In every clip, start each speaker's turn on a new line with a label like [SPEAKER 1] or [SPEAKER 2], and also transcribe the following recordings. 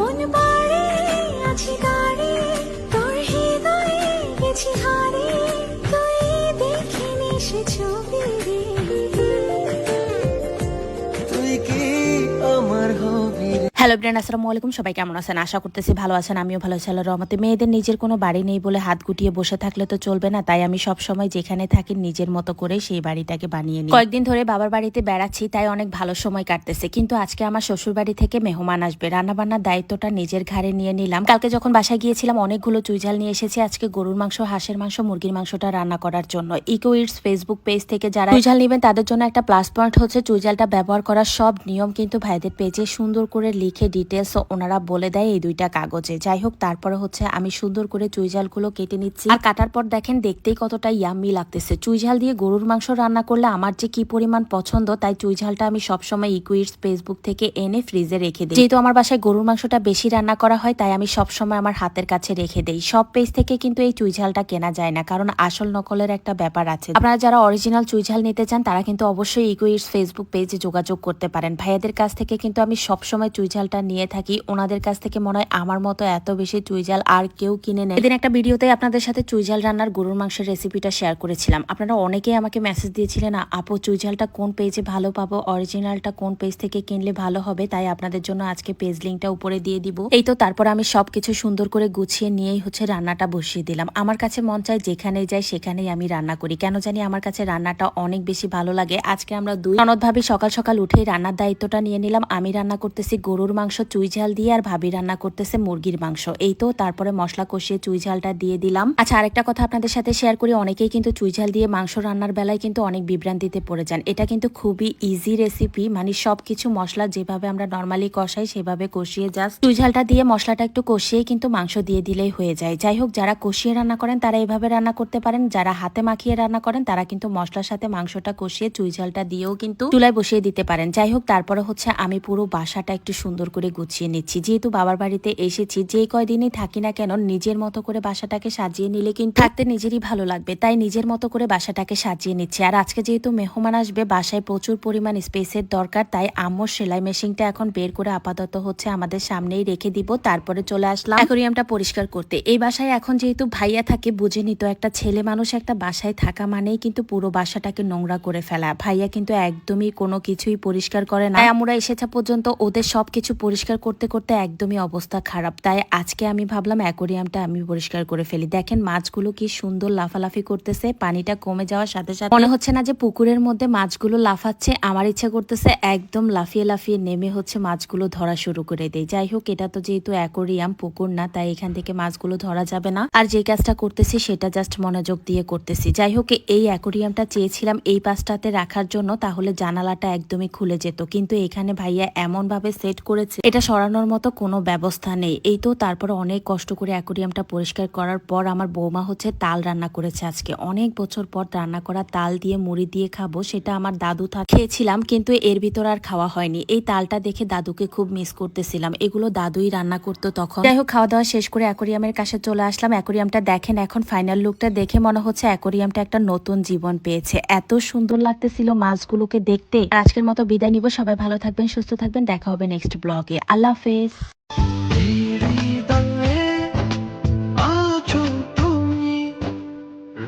[SPEAKER 1] মন পাড়ে
[SPEAKER 2] hello brain আসসালামু আলাইকুম। সবাই কেমন আছেন? আশা করতেছি ভালো আছেন, আমিও ভালো আছি, আল্লাহর রহমতে। মেয়েদের নিজের কোনো বাড়ি নেই বলে হাত গুটিয়ে বসে থাকলে তো চলবে না, তাই আমি সব সময় যেখানে থাকি নিজের মতো করে সেই বাড়িটাকে বানিয়ে নিই। কয়েকদিন ধরে বাবার বাড়িতে বেড়াচ্ছি, তাই অনেক ভালো সময় কাটতেছে। কিন্তু আজকে আমার শ্বশুর বাড়ি থেকে মেহমান আসবে। রান্নাবান্নার দায়িত্বটা নিজের ঘাড়ে নিয়ে নিলাম। কালকে যখন বাসায় গিয়েছিলাম, অনেকগুলো চুইঝাল নিয়ে এসেছি। আজকে গরুর মাংস, হাঁসের মাংস, মুরগির মাংসটা রান্না করার জন্য। ইকো ইটস ফেসবুক পেজ থেকে যারা চুইঝাল নেবেন, তাদের জন্য একটা প্লাস পয়েন্ট হচ্ছে, চুইঝালটা ব্যবহার করার সব নিয়ম কিন্তু ভাইদের পেজে সুন্দর করে লিখে ডিটেলস ওনারা বলে দেয় এই দুইটা কাগজে। যাই হোক তারপরে হচ্ছে আমি সুন্দর করে চুইঝালগুলো কেটে নিচ্ছি। আর কাটার পর দেখেন, দেখতেই কতটা ইয়াম্মি লাগতেছে। চুইঝাল দিয়ে গরুর মাংস রান্না করলে আমার যে কি পরিমাণ পছন্দ, তাই চুইঝালটা আমি সবসময় ইকুইটস ফেসবুক থেকে এনে ফ্রিজে রেখে দিই। যেহেতু আমার বাসায় গরুর মাংসটা বেশি রান্না করা হয়, তাই আমি সবসময় আমার হাতের কাছে রেখে দেই। সব পেজ থেকে কিন্তু এই চুইঝালটা কেনা যায় না, কারণ আসল নকলের একটা ব্যাপার আছে। আপনারা যারা অরিজিনাল চুইঝাল নিতে চান, তারা কিন্তু অবশ্যই ইকুইটস ফেসবুক পেজে যোগাযোগ করতে পারেন। ভাইয়াদের কাছ থেকে কিন্তু আমি সবসময় চুইঝালটা নিয়ে থাকি। ওনাদের কাছ থেকে মনে হয় আমার মতো এত বেশি চুইজাল আর কেউ কিনে নেয়। এদিন একটা ভিডিওতে আপনাদের সাথে চুইজাল রান্নার গরুর মাংসের রেসিপিটা শেয়ার করেছিলাম। আপনারা অনেকেই আমাকে মেসেজ দিয়েছিলেন, আপু চুইজালটা কোন পেজে ভালো পাবো? অরিজিনালটা কোন পেজ থেকে কিনলে ভালো হবে? তাই আপনাদের জন্য আজকে পেজ লিঙ্কটা উপরে দিয়ে দিব। এই তো তারপর আমি সবকিছু সুন্দর করে গুছিয়ে নিয়েই হচ্ছে রান্নাটা বসিয়ে দিলাম। আমার কাছে মন চায় যেখানেই যাই সেখানেই আমি রান্না করি। কেন জানি আমার কাছে রান্নাটা অনেক বেশি ভালো লাগে। আজকে আমরা দুই ননদ ভাবি সকাল সকাল উঠেই রান্নার দায়িত্বটা নিয়ে নিলাম। আমি রান্না করতেছি গরুর মাংস, চুই ঝাল দিয়ে আর ভাবি রান্না করতেছে মুরগির মাংস। এই তো, তারপরে মশলা কষিয়ে চুই ঝালটা দিয়ে দিলাম। আচ্ছা আরেকটা কথা আপনাদের সাথে শেয়ার করি। অনেকেই কিন্তু চুই ঝাল দিয়ে মাংস রান্নার বেলায় কিন্তু অনেক বিভ্রান্তিতে পড়ে যান। এটা কিন্তু খুবই ইজি রেসিপি মানে সবকিছু মশলা যেভাবে আমরা নর্মালি কষাই, সেভাবে কষিয়ে জাস্ট চুই ঝালটা দিয়ে মশলাটা একটু কষিয়ে কিন্তু মাংস দিয়ে দিলেই হয়ে যায়। যাই হোক, যারা কষিয়ে রান্না করেন, তারা এভাবে রান্না করতে পারেন। যারা হাতে মাখিয়ে রান্না করেন, তারা কিন্তু মশলার সাথে মাংসটা কষিয়ে চুই ঝালটা দিয়েও কিন্তু চুলায় বসিয়ে দিতে পারেন। যাই হোক, তারপরে হচ্ছে আমি পুরো বাসাটা একটু সুন্দর করে গুছিয়ে নিচ্ছি। যেহেতু বাবার বাড়িতে এসেছি, যে কয়দিনই থাকি না কেন, নিজের মতো করে বাসাটাকে সাজিয়ে নিলে কিন্তু থাকতে নিজেরই ভালো লাগবে। তাই নিজের মতো করে বাসাটাকে সাজিয়ে নিচ্ছি। আর আজকে যেহেতু মেহমান আসবে, বাসায় প্রচুর পরিমাণ স্পেসের দরকার, তাই আম্মুর সেলাই মেশিনটা এখন বের করে আপাতত হচ্ছে আমাদের সামনেই রেখে দিব। তারপরে চলে আসলাম অ্যাকোরিয়ামটা পরিষ্কার করতে। এই বাসায় এখন যেহেতু ভাইয়া থাকে, বুঝে নিত একটা ছেলে মানুষ একটা বাসায় থাকা মানেই কিন্তু পুরো বাসাটাকে নোংরা করে ফেলা। ভাইয়া কিন্তু একদমই কোনো কিছুই পরিষ্কার করে না। আমরা এসেছে পর্যন্ত ওদের সবকিছু পরিষ্কার করতে করতে একদমই অবস্থা খারাপ। তাই আজকে আমি ভাবলাম অ্যাকোরিয়ামটা আমি পরিষ্কার করে ফেলি। দেখেন মাছগুলো কি সুন্দর লাফালাফি করতেছে, পানিটা কমে যাওয়ার সাথে সাথে মনে হচ্ছে না যে পুকুরের মধ্যে মাছগুলো লাফাচ্ছে। আমার ইচ্ছা করতেছে একদম লাফিয়ে লাফিয়ে নেমে হচ্ছে মাছগুলো ধরা শুরু করে দেয় যাই হোক, এটা তো যেহেতু অ্যাকোরিয়াম, পুকুর না, তাই এখান থেকে মাছগুলো ধরা যাবে না। আর যে কাজটা করতেছি সেটা জাস্ট মনোযোগ দিয়ে করতেছি। যাই হোক, এই অ্যাকোরিয়ামটা চেয়েছিলাম এই পাশটাতে রাখার জন্য, তাহলে জানালাটা একদমই খুলে যেত। কিন্তু এখানে ভাইয়া এমন ভাবে সেট করেছে। এটা সরানোর মতো কোনো ব্যবস্থা নেই। এই তো তারপরে অনেক কষ্ট করে অ্যাকোরিয়ামটা পরিষ্কার করার পর আমার বৌমা হচ্ছে তাল রান্না করেছে আজকে। অনেক বছর পর রান্না করা তাল দিয়ে মুড়ি দিয়ে খাব, সেটা আমার দাদু খেয়েছিলাম, কিন্তু এর ভিতর আর খাওয়া হয়নি। এই তালটা দেখে দাদুকে খুব মিস করতেছিলাম। এগুলো দাদুই রান্না করতো তখন। যাই হোক খাওয়া দাওয়া শেষ করে অ্যাকোরিয়ামের কাছে চলে আসলাম। অ্যাকোরিয়ামটা দেখেন, এখন ফাইনাল লুকটা দেখে মনে হচ্ছে অ্যাকোরিয়ামটা একটা নতুন জীবন পেয়েছে। এত সুন্দর লাগতেছিল মাছগুলোকে দেখতে। আজকের মতো বিদায় নিব। সবাই ভালো থাকবেন, সুস্থ থাকবেন। দেখা হবে নেক্সট ব্লগে আল্লাহ হাফেজ।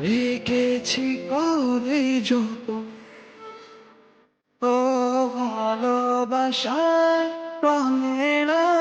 [SPEAKER 3] রেখেছি কবে যত ও ভালোবাসার রাঙাবো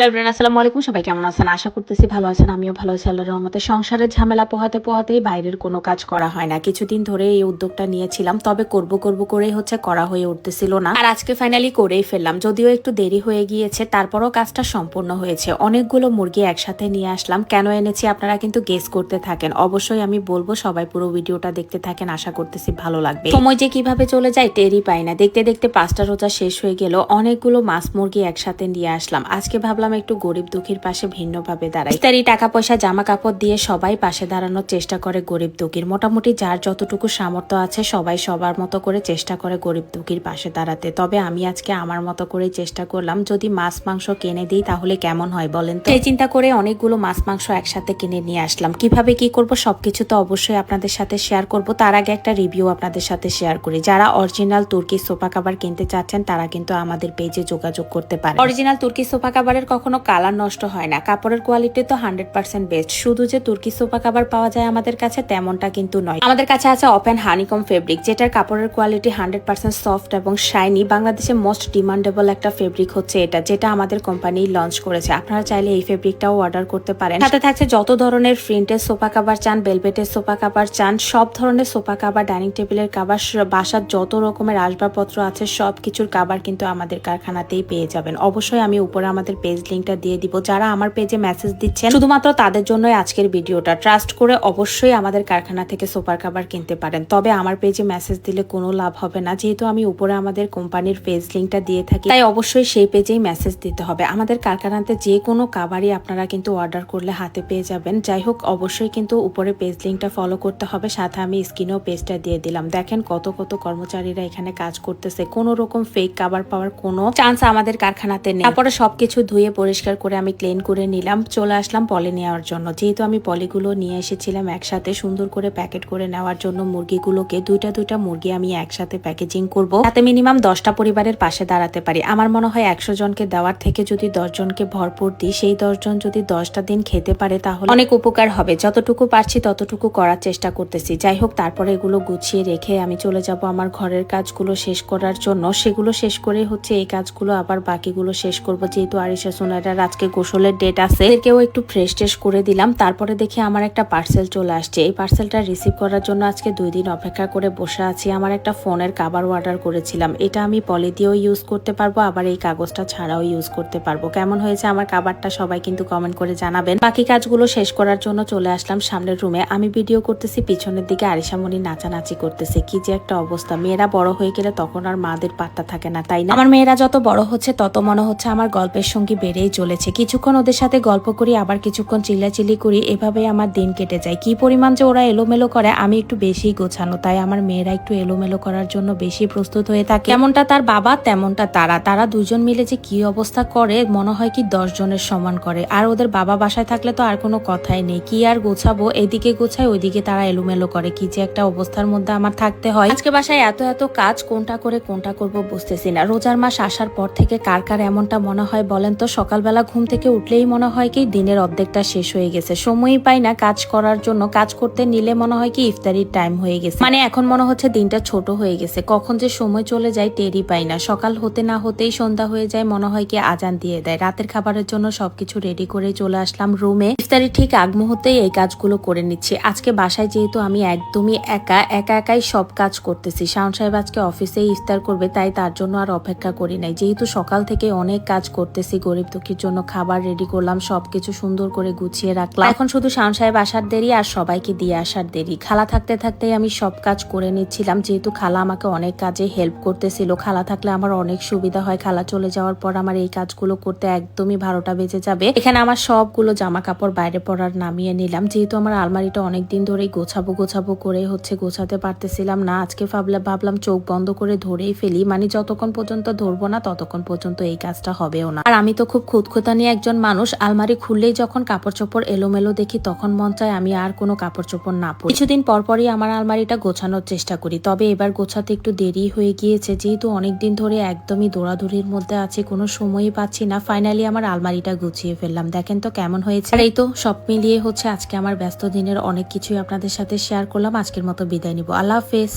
[SPEAKER 2] হ্যালো ব্রেন আসসালামু আলাইকুম। সবাই কেমন আছেন? আশা করতেছি ভালো আছেন। আমিও ভালো আছি, আল্লাহর রহমতে। সংসারের ঝামেলা পোহাতে পোহাতেই বাইরের কোনো কাজ করা হয় না। কিছুদিন ধরে এই উদ্যোগটা নিয়েছিলাম, তবে করব করব করেই হচ্ছে করা হয়ে উঠতেছিল না। আর আজকে ফাইনালি করেই ফেললাম। যদিও একটু দেরি হয়ে গিয়েছে, তারপরও কাজটা সম্পূর্ণ হয়েছে। অনেকগুলো মুরগি একসাথে নিয়ে আসলাম। কেন এনেছি আপনারা কিন্তু গেস করতে থাকেন। অবশ্যই আমি বলব, সবাই পুরো ভিডিওটা দেখতে থাকেন। আশা করতেছি ভালো লাগবে। সময় যে কীভাবে চলে যায়, টেরই পাই না। দেখতে দেখতে পাঁচটা রোজা শেষ হয়ে গেল। অনেকগুলো মাছ মুরগি একসাথে নিয়ে আসলাম। আজকে ভাবলাম
[SPEAKER 4] ভাবলাম একটু গরিব দুঃখীর পাশে ভিন্নভাবে দাঁড়াই। ইত্যাদি টাকা পয়সা জামা কাপড় দিয়ে সবাই পাশে দাঁড়ানোর চেষ্টা করে গরিব দুঃখীর। মোটামুটি যার যতটুকু সামর্থ্য আছে সবাই সবার মতো করে চেষ্টা করে গরিব দুঃখীর পাশে দাঁড়াতে। তবে আমি আজকে আমার মতো করে চেষ্টা করলাম, যদি মাছ, মাংস কিনে দিই তাহলে কেমন হয় বলেন তো? এই চিন্তা করে অনেকগুলো মাছ, মাংস একসাথে কিনে নিয়ে আসলাম। কীভাবে কি করব সবকিছু তো অবশ্যই আপনাদের সাথে শেয়ার করব। তার আগে একটা রিভিউ আপনাদের সাথে শেয়ার করি। যারা অরিজিনাল তুর্কি সোফা কাভার কিনতে চাচ্ছেন তারা কিন্তু আমাদের পেজে যোগাযোগ করতে পারে অরিজিনাল তুর্কি সোফা কাভারের কখনো কালার নষ্ট হয় না। কাপড়ের কোয়ালিটি তো হান্ড্রেড পার্সেন্ট বেস্ট শুধু যে তুর্কি সোফা কাভার পাওয়া যায় আমাদের কাছে তেমনটা কিন্তু নয়। আমাদের কাছে আছে ওপেন হানিকম ফেব্রিক যেটার কাপড়ের কোয়ালিটি হান্ড্রেড পার্সেন্ট সফট এবং শাইনি বাংলাদেশে মোস্ট ডিমান্ডেবল একটা ফেব্রিক হচ্ছে এটা, যেটা আমাদের কোম্পানি লঞ্চ করেছে। আপনারা চাইলে এই ফেব্রিকটাও অর্ডার করতে পারেন। সাথে থাকছে যত ধরনের প্রিন্টের সোফা কাবার চান বেলভেটের সোফা কাভার চান, সব ধরনের সোফা কাবার ডাইনিং টেবিলের কাবার বাসার যত রকমের আসবাবপত্র আছে সব কিছুর কাভার কিন্তু আমাদের কারখানাতেই পেয়ে যাবেন। অবশ্যই আমি উপরে আমাদের পেজ লিঙ্কটা দিয়ে দিব। যারা আমার পেজে মেসেজ দিচ্ছেন, শুধুমাত্র তাদের জন্যই আজকের ভিডিওটা। ট্রাস্ট করে অবশ্যই আমাদের কারখানা থেকে সোফার কাভার কিনতে পারেন। তবে আমার পেজে মেসেজ দিলে কোনো লাভ হবে না। যেহেতু আমি উপরে আমাদের কোম্পানির পেজ লিঙ্কটা দিয়ে থাকি, তাই অবশ্যই সেই পেজেই মেসেজ দিতে হবে। আমাদের কারখানাতে যে কোনো কাভারই আপনারা কিন্তু অর্ডার করলে হাতে পেয়ে যাবেন। যাই হোক, অবশ্যই কিন্তু উপরে পেজ লিঙ্কটা ফলো করতে হবে। সাথে আমি স্ক্রিনেও পেজটা দিয়ে দিলাম। দেখেন কত কত কর্মচারীরা এখানে কাজ করতেছে। কোনো রকম ফেক কাভার পাওয়ার কোনো চান্স আমাদের কারখানাতে নেই। তারপরে সবকিছু ধুয়ে পরিষ্কার করে আমি ক্লিন করে নিলাম, চলে আসলাম পলি নেওয়ার জন্য। যেহেতু আমি পলিগুলো নিয়ে এসেছিলাম একসাথে, সুন্দর করে প্যাকেট করে নেওয়ার জন্য মুরগিগুলোকে, দুইটা দুইটা মুরগি আমি একসাথে প্যাকেজিং করব। তাতে মিনিমাম দশটা পরিবারের পাশে দাঁড়াতে পারি। আমার মনে হয় একশো জনকে দেওয়ার থেকে যদি দশজনকে ভরপুর দিই, সেই দশজন যদি দশটা দিন খেতে পারে তাহলে অনেক উপকার হবে। যতটুকু পারছি ততটুকু করার চেষ্টা করতেছি। যাই হোক, তারপরে এগুলো গুছিয়ে রেখে আমি চলে যাব আমার ঘরের কাজগুলো শেষ করার জন্য। সেগুলো শেষ করে হচ্ছে এই কাজগুলো, আবার বাকিগুলো শেষ করব। যেহেতু আরিশা সোনারার আজকে গোসলের ডেট আছে। এদেরকেও একটু ফ্রেশ টেস্ট করে দিলাম। তারপরে দেখি আমার একটা পার্সেল চলে আসছে। এই পার্সেলটা রিসিভ করার জন্য আজকে দুই দিন অপেক্ষা করে বসে আছি। আমার একটা ফোনের কাবার অর্ডার করেছিলাম। এটা আমি পলি দিয়েও ইউজ করতে পারব, আবার এই কাগজটা ছাড়াও ইউজ করতে পারব। কেমন হয়েছে আমার কাবারটা সবাই কিন্তু কমেন্ট করে জানাবেন। বাকি কাজগুলো শেষ করার জন্য চলে আসলাম সামনের রুমে আমি ভিডিও করতেছি, পিছনের দিকে আরিশামণি নাচানাচি করতেছে। কি যে একটা অবস্থা। মেয়েরা বড় হয়ে গেলে তখন আর মাদের পাত্তা থাকে না, তাই না? আমার মেয়েরা যত বড় হচ্ছে, তত মনে হচ্ছে আমার গল্পের সঙ্গী বেড়েই চলেছে। কিছুক্ষণ ওদের সাথে গল্প করি, আবার কিছুক্ষণ চিল্লাচিল্লি করি এভাবে আমার দিন কেটে যায়। কি পরিমাণ যে ওরা এলোমেলো করে, আমি একটু বেশি গোছানো, তাই আমার মেয়েরা একটু এলোমেলো করার জন্য বেশি প্রস্তুত হয়ে থাকে। যেমনটা তার বাবা, তেমনটা তারা। তারা দুজন মিলে যে কি অবস্থা করে, মনে হয় কি দশ জনের সমান করে। আর ওদের বাবা বাসায় থাকলে তো আর কোনো কথাই নেই। কি আর গোছাবো? এদিকে গোছায়, ওইদিকে তারা এলোমেলো করে। কি যে একটা অবস্থার মধ্যে আমার থাকতে হয়। আজকে বাসায় এত এত কাজ, কোনটা করে, কোনটা করব বুঝতেছি না। রোজার মাস আসার পর থেকে কার কার এমনটা মনে হয় বলেন তো? সকালবেলা ঘুম থেকে উঠলেই মনে হয় কি দিনের অর্ধেকটা শেষ হয়ে গেছে। সময়ই পাই না কাজ করার জন্য। কাজ করতে নিলে মনে হয় কি ইফতারির টাইম হয়ে গেছে। মানে এখন মনে হচ্ছে দিনটা ছোট হয়ে গেছে। কখন যে সময় চলে যায় টেরই পাই না। সকাল হতে না হতেই সন্ধ্যা হয়ে যায়, মনে হয় কি আজান দিয়ে দেয়। রাতের খাবারের জন্য সবকিছু রেডি করে চলে আসলাম রুমে ইফতারি ঠিক আগ মুহূর্তেই এই কাজগুলো করে নিচ্ছি। আজকে বাসায় যেহেতু আমি একদমই একা একা একাই সব কাজ করতেছি। শাওন সাহেব আজকে অফিসে ইফতার করবে, তাই তার জন্য আর অপেক্ষা করি নাই। যেহেতু সকাল থেকে অনেক কাজ করতেছি, গরিব দুঃখীর জন্য খাবার রেডি করলাম, সবকিছু সুন্দর করে গুছিয়ে রাখলাম। এখন শুধু শাওন সাহেব আসার দেরি আর সবাইকে দিয়ে আসার দেরি। খালা থাকতে থাকতেই আমি সব কাজ করে নিচ্ছিলাম, যেহেতু খালা আমাকে অনেক কাজে হেল্প করতেছিল। খালা থাকলে আমার অনেক সুবিধা হয়। খালা চলে যাওয়ার পর আমার এই কাজগুলো করতে একদমই বারোটা বেজে যাবে। এখানে আমার সবগুলো জামা কাপড় বাইরে পড়ার নামিয়ে নিলাম। যেহেতু আমার আলমারিটা অনেক দিন ধরেই গোছাবো গোছাবো করে হচ্ছে গোছাতে পারতেছিলাম না, আজকে ভাবলাম ভাবলাম চোখ বন্ধ করে ধরেই ফেলি। মানে যতক্ষণ পর্যন্ত ধরবো না, ততক্ষণ পর্যন্ত এই কাজটা হবেও না। আর আমি তো খুব খুঁতখুতানি একজন মানুষ আলমারি খুললেই যখন কাপড় চোপড় এলোমেলো দেখি, তখন মন চায় আমি আর কোনো কাপড় চোপড় না পরি। কিছুদিন পরপরই আমার আলমারিটা গোছানোর চেষ্টা করি, তবে এবার গোছাতে একটু দেরি হয়ে গিয়েছে। যেহেতু অনেকদিন ধরে একদমই দৌড়াদৌড়ির মধ্যে আছে, কোনো সময়ই পাচ্ছি না, ফাইনালি আমার আলমারিটা গুছিয়ে ফেললাম। দেখেন তো কেমন হয়েছে। আর এই তো সব মিলিয়ে হচ্ছে আজকে আমার ব্যস্ত দিনের অনেক কিছুই আপনাদের সাথে শেয়ার করলাম। আজকের মতো বিদায় নিব। আল্লাহ হাফেজ।